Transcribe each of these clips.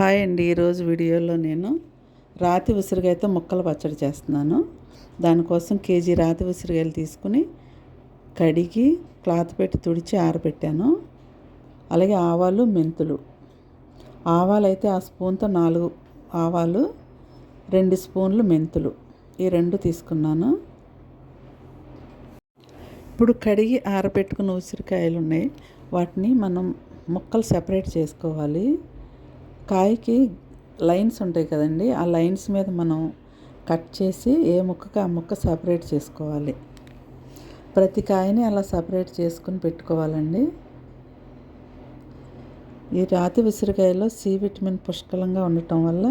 Hi అండి ఈరోజు వీడియోలో నేను రాతి ఉసిరికాయతో ముక్కలు పచ్చడి చేస్తున్నాను. దానికోసం కేజీ రాతి ఉసిరికాయలు తీసుకుని కడిగి క్లాత్ పెట్టి తుడిచి ఆరబెట్టాను. అలాగే ఆవాలు మెంతులు. ఆవాలు అయితే ఆ స్పూన్తో నాలుగు ఆవాలు రెండు స్పూన్లు మెంతులు. ఈ రెండు తీసుకున్నాను. ఇప్పుడు కడిగి ఆరబెట్టుకున్న ఉసిరికాయలు ఉన్నాయి వాటిని మనం ముక్కలు సెపరేట్ చేసుకోవాలి. కాయకి లైన్స్ ఉంటాయి కదండి ఆ లైన్స్ మీద మనం కట్ చేసి ఏ ముక్కకి ఆ ముక్క సపరేట్ చేసుకోవాలి. ప్రతి కాయని అలా సపరేట్ చేసుకుని పెట్టుకోవాలండి. ఈ రాతి ఉసిరికాయలో సి విటమిన్ పుష్కలంగా ఉండటం వల్ల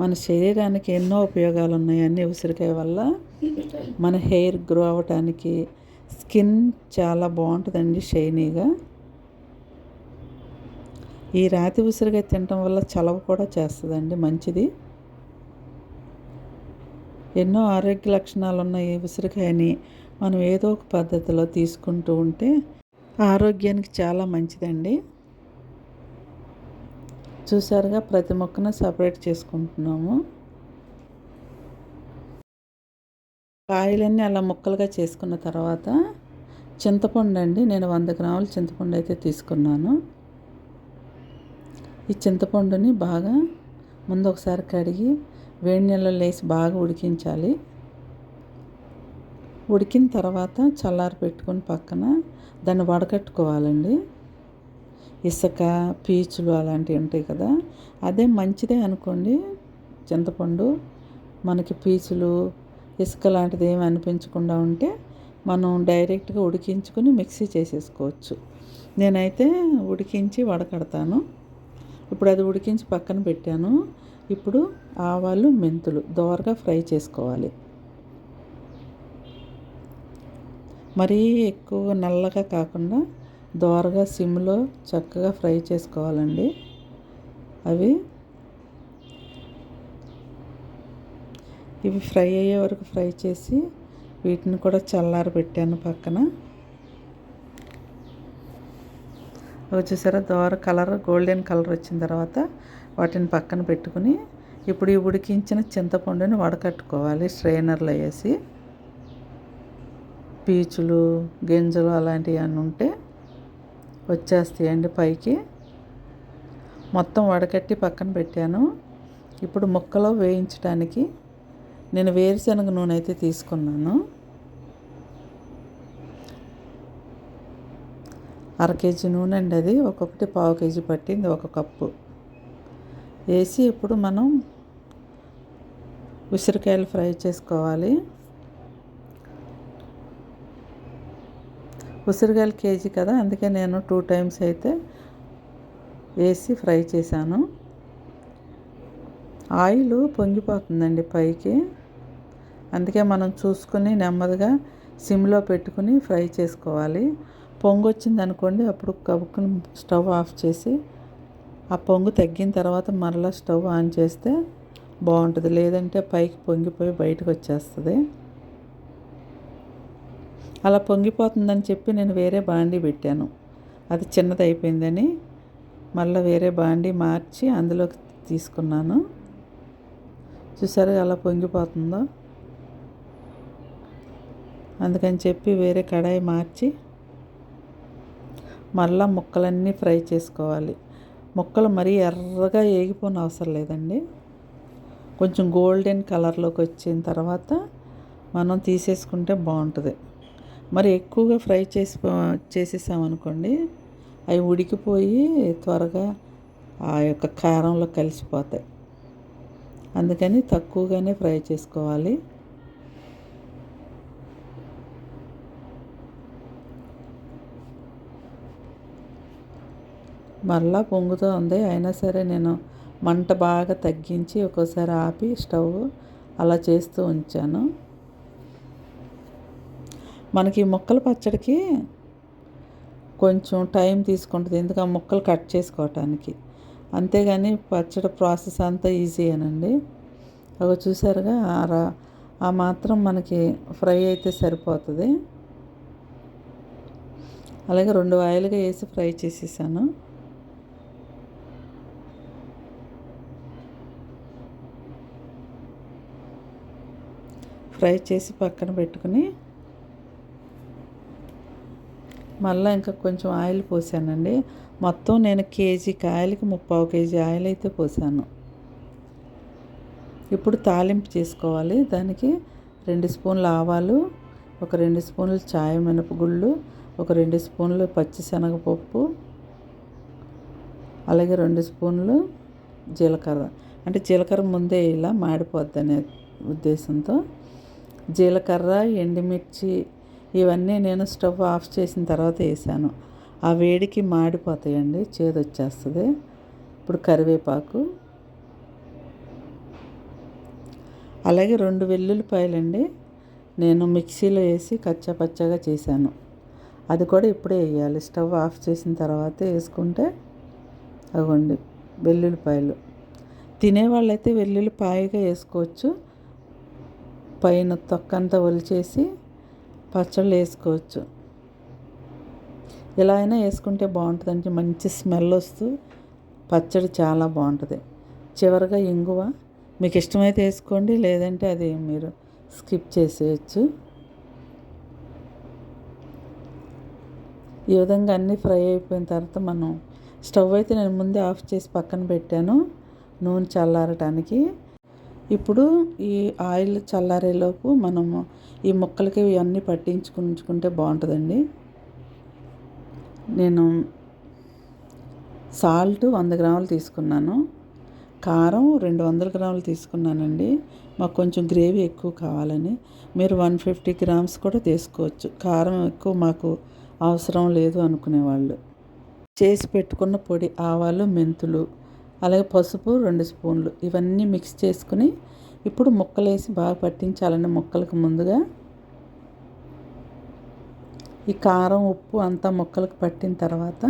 మన శరీరానికి ఎన్నో ఉపయోగాలు ఉన్నాయి అన్ని ఉసిరికాయ వల్ల. మన హెయిర్ గ్రో అవ్వటానికి స్కిన్ చాలా బాగుంటుందండి షైనీగా. ఈ రాతి ఉసిరికాయ తినటం వల్ల చలవ కూడా చేస్తుందండి మంచిది. ఎన్నో ఆరోగ్య లక్షణాలు ఉన్న ఈ ఉసిరికాయని మనం ఏదో ఒక పద్ధతిలో తీసుకుంటూ ఉంటే ఆరోగ్యానికి చాలా మంచిదండి. చూసారుగా ప్రతి మొక్కను సపరేట్ చేసుకుంటున్నాము. కాయలన్నీ అలా ముక్కలుగా చేసుకున్న తర్వాత చింతపండు అండి నేను వంద గ్రాముల చింతపండు అయితే తీసుకున్నాను. ఈ చింతపండుని బాగా ముందు ఒకసారి కడిగి వేడి నీళ్ళలో వేసి బాగా ఉడికించాలి. ఉడికిన తర్వాత చల్లారి పెట్టుకొని పక్కన దాన్ని వడకట్టుకోవాలండి. ఇసుక పీచులు అలాంటివి ఉంటాయి కదా అదే మంచిదే అనుకోండి. చింతపండు మనకి పీచులు ఇసుక లాంటిది ఏమి అనిపించకుండా ఉంటే మనం డైరెక్ట్గా ఉడికించుకొని మిక్సీ చేసేసుకోవచ్చు. నేనైతే ఉడికించి వడకడతాను. ఇప్పుడు అది ఉడికించి పక్కన పెట్టాను. ఇప్పుడు ఆవాలు మెంతులు దోరగా ఫ్రై చేసుకోవాలి. మరీ ఎక్కువ నల్లగా కాకుండా దోరగా సిమ్లో చక్కగా ఫ్రై చేసుకోవాలండి. అవి ఇవి ఫ్రై అయ్యే వరకు ఫ్రై చేసి వీటిని కూడా చల్లారి పెట్టాను పక్కన. వచ్చేసారా దోర కలర్ గోల్డెన్ కలర్ వచ్చిన తర్వాత వాటిని పక్కన పెట్టుకుని ఇప్పుడు ఈ ఉడికించిన చింతపండుని వడకట్టుకోవాలి. స్ట్రైనర్లో వేసి పీచులు గింజలు అలాంటివి అన్నీ ఉంటే వచ్చేస్తాయండి పైకి. మొత్తం వడకట్టి పక్కన పెట్టాను. ఇప్పుడు ముక్కలో వేయించడానికి నేను వేరుశనగ నూనె అయితే తీసుకున్నాను. అర కేజీ నూనె అండి అది. ఒక్కొక్కటి పావు కేజీ పట్టింది ఒక కప్పు. వేసి ఇప్పుడు మనం ఉసిరికాయలు ఫ్రై చేసుకోవాలి. ఉసిరికాయలు కేజీ కదా అందుకే నేను టూ టైమ్స్ అయితే వేసి ఫ్రై చేశాను. ఆయిల్ పొంగిపోతుందండి పైకి. అందుకే మనం చూసుకుని నెమ్మదిగా సిమ్లో పెట్టుకుని ఫ్రై చేసుకోవాలి. పొంగొచ్చింది అనుకోండి అప్పుడు కవుకుని స్టవ్ ఆఫ్ చేసి ఆ పొంగు తగ్గిన తర్వాత మరలా స్టవ్ ఆన్ చేస్తే బాగుంటుంది. లేదంటే పైకి పొంగిపోయి బయటకు వచ్చేస్తుంది అలా పొంగిపోతుందని చెప్పి నేను వేరే బాండీ పెట్టాను. అది చిన్నది అయిపోయిందని మళ్ళీ వేరే బాండీ మార్చి అందులోకి తీసుకున్నాను. చూసారు అలా పొంగిపోతుందో? అందుకని చెప్పి వేరే కడాయి మార్చి మళ్ళా ముక్కలన్నీ ఫ్రై చేసుకోవాలి. ముక్కలు మరీ ఎర్రగా వేగిపోని అవసరం లేదండి. కొంచెం గోల్డెన్ కలర్లోకి వచ్చిన తర్వాత మనం తీసేసుకుంటే బాగుంటుంది. మరి ఎక్కువగా ఫ్రై చేసి చేసేసామనుకోండి అవి ఉడికిపోయి త్వరగా ఆ యొక్క కారంలో కలిసిపోతాయి. అందుకని తక్కువగానే ఫ్రై చేసుకోవాలి. మరలా పొంగుతూ ఉంది. అయినా సరే నేను మంట బాగా తగ్గించి ఒక్కోసారి ఆపి స్టవ్ అలా చేస్తూ ఉంచాను. మనకి మొక్కల పచ్చడికి కొంచెం టైం తీసుకుంటుంది. ఎందుకు? ఆ ముక్కలు కట్ చేసుకోవటానికి. అంతేగాని పచ్చడి ప్రాసెస్ అంతా ఈజీ అనండి. అవి చూసారుగా ఆ మాత్రం మనకి ఫ్రై అయితే సరిపోతుంది. అలాగే రెండు ఆయిల్గా వేసి ఫ్రై చేసేసాను. ఫ్రై చేసి పక్కన పెట్టుకుని మళ్ళీ ఇంకా కొంచెం ఆయిల్ పోసానండి. మొత్తం నేను కేజీ కాయలకి ముప్పావు కేజీ ఆయిల్ అయితే పోసాను. ఇప్పుడు తాలింపు చేసుకోవాలి. దానికి రెండు స్పూన్లు ఆవాలు ఒక రెండు స్పూన్లు చాయ మినపగుళ్ళు ఒక రెండు స్పూన్లు పచ్చిశనగపప్పు అలాగే రెండు స్పూన్లు జీలకర్ర. అంటే జీలకర్ర ముందే ఇలా మాడిపోద్దనే ఉద్దేశంతో జీలకర్ర ఎండుమిర్చి ఇవన్నీ నేను స్టవ్ ఆఫ్ చేసిన తర్వాత వేసాను. ఆ వేడికి మాడిపోతాయండి చేదు వచ్చేస్తుంది ఇప్పుడు కరివేపాకు అలాగే రెండు వెల్లుల్లిపాయలండి నేను మిక్సీలో వేసి కచ్చా పచ్చగా చేశాను. అది కూడా ఇప్పుడే వేయాలి. స్టవ్ ఆఫ్ చేసిన తర్వాత వేసుకుంటే అవ్వండి వెల్లుల్లిపాయలు. తినేవాళ్ళైతే వెల్లుల్లిపాయగా వేసుకోవచ్చు. పైన తొక్కంతా ఒలిచేసి పచ్చళ్ళు వేసుకోవచ్చు. ఇలా అయినా వేసుకుంటే బాగుంటుందండి మంచి స్మెల్ వస్తూ పచ్చడి చాలా బాగుంటుంది. చివరిగా ఇంగువ. మీకు ఇష్టమైతే వేసుకోండి. లేదంటే అది మీరు స్కిప్ చేసేయచ్చు. ఈ విధంగా అన్నీ ఫ్రై అయిపోయిన తర్వాత మనం స్టవ్ అయితే నేను ముందే ఆఫ్ చేసి పక్కన పెట్టాను. నూనె చల్లారటానికి. ఇప్పుడు ఈ ఆయిల్ చల్లారేలోపు మనము ఈ ముక్కలకి ఇవన్నీ పట్టించుకుంటే బాగుంటుందండి. నేను సాల్ట్ వంద గ్రాములు తీసుకున్నాను. కారం రెండు వందల గ్రాములు తీసుకున్నానండి. మాకు కొంచెం గ్రేవీ ఎక్కువ కావాలని. మీరు వన్ ఫిఫ్టీ గ్రామ్స్ కూడా తీసుకోవచ్చు. కారం ఎక్కువ మాకు అవసరం లేదు అనుకునేవాళ్ళు. చేసి పెట్టుకున్న పొడి ఆవాలు మెంతులు అలాగే పసుపు రెండు స్పూన్లు ఇవన్నీ మిక్స్ చేసుకుని ఇప్పుడు ముక్కలు వేసి బాగా పట్టించాలండి ముక్కలకు ముందుగా. ఈ కారం ఉప్పు అంతా ముక్కలకు పట్టిన తర్వాత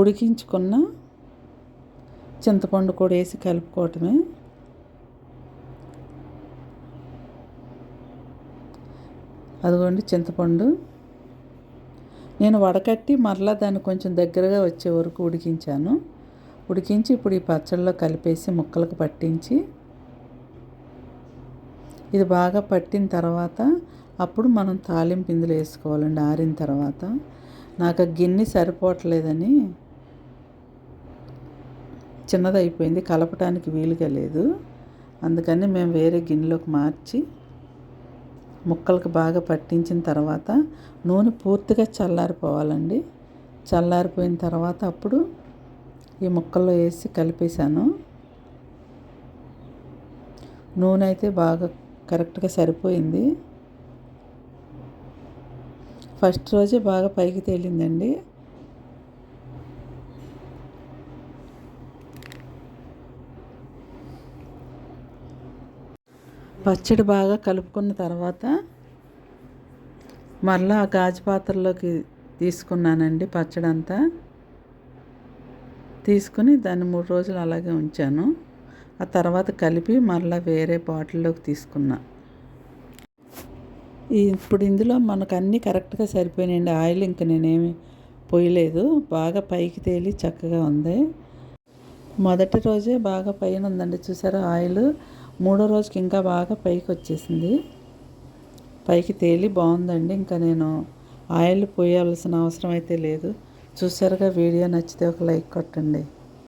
ఉడికించుకున్న చింతపండు కూడా వేసి కలుపుకోవటమే. అదిగోండి చింతపండు. నేను వడకట్టి మరలా దాన్ని కొంచెం దగ్గరగా వచ్చే వరకు ఉడికించాను. ఉడికించి ఇప్పుడు ఈ పచ్చళ్ళలో కలిపేసి ముక్కలకు పట్టించి ఇది బాగా పట్టిన తర్వాత అప్పుడు మనం తాలింపు ఇందులో వేసుకోవాలండి ఆరిన తర్వాత. నాకు గిన్నె సరిపోవట్లేదని చిన్నదైపోయింది కలపటానికి వీలుగా లేదు. అందుకని మేము వేరే గిన్నెలోకి మార్చి ముక్కలకు బాగా పట్టించిన తర్వాత నూనె పూర్తిగా చల్లారిపోవాలండి. చల్లారిపోయిన తర్వాత అప్పుడు ఈ ముక్కల్లో వేసి కలిపేశాను. నూనె అయితే బాగా కరెక్ట్గా సరిపోయింది. ఫస్ట్ రోజే బాగా పైకి తేలిందండి. పచ్చడి బాగా కలుపుకున్న తర్వాత మరలా ఆ గాజు పాత్రలోకి తీసుకున్నానండి పచ్చడి అంతా తీసుకుని దాన్ని మూడు రోజులు అలాగే ఉంచాను. ఆ తర్వాత కలిపి మరలా వేరే బాటిల్లోకి తీసుకున్నా. ఇప్పుడు ఇందులో మనకు అన్నీ కరెక్ట్గా సరిపోయినాయండి. ఆయిల్ ఇంకా నేనేమి పోయలేదు. బాగా పైకి తేలి చక్కగా ఉంది. మొదటి రోజే బాగా పైన ఉందండి. చూసారా ఆయిల్? మూడో రోజుకి ఇంకా బాగా పైకి వచ్చేసింది. పైకి తేలి బాగుందండి. ఇంకా నేను ఆయిల్ పోయాల్సిన అవసరం అయితే లేదు. చూసారుగా వీడియో నచ్చితే ఒక లైక్ కొట్టండి.